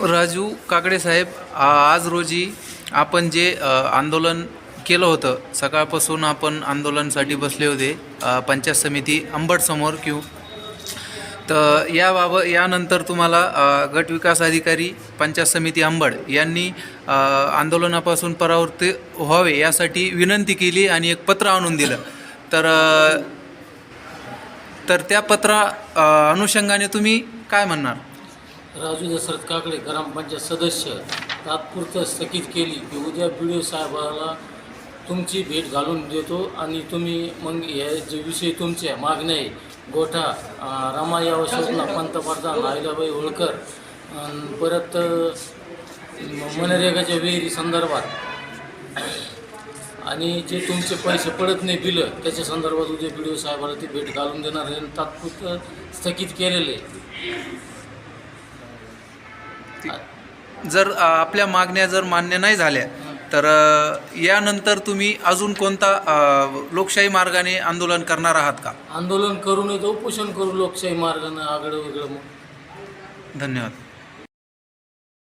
राजू काकडे साहेब आज रोजी आपण जे आंदोलन केलं होतं सकाळपासून आपण आंदोलनासाठी बसले होते पंचायत समिती अंबडसमोर क्यू. तर याबाबत यानंतर तुम्हाला गटविकास गट विकास अधिकारी पंचायत समिती अंबड यांनी आंदोलनापासून परावृत्त व्हावे यासाठी विनंती केली आणि एक पत्र आणून दिलं. तर तर त्या पत्रा अनुषंगाने तुम्ही काय म्हणणार? राजू दशरथ काकडे ग्रामपंचायत सदस्य तात्पुरतं स्थगित केली की उद्या बी डी ओ साहेबाला तुमची भेट घालून देतो आणि तुम्ही मग या जे विषय तुमच्या मागण्या आहे गोठा अं, रमा या शोधना पंतप्रधान आहिलाबाई होळकर परत मनरेगाच्या विहिरी संदर्भात. आणि जे तुमचे पैसे पडत नाही बिलं त्याच्या संदर्भात उद्या बी डी ओ साहेबाला ती भेट घालून देणार आहे आणि तात्पुरतं स्थगित केलेलं आहे. जर आपल्या मागण्या जर मान्य नाही झाल्या तर यानंतर तुम्ही अजून कोणता लोकशाही मार्गाने आंदोलन करणार आहात का? आंदोलन करू नये तर उपोषण करू लोकशाही मार्गानं आगळं वेगळं मग. धन्यवाद.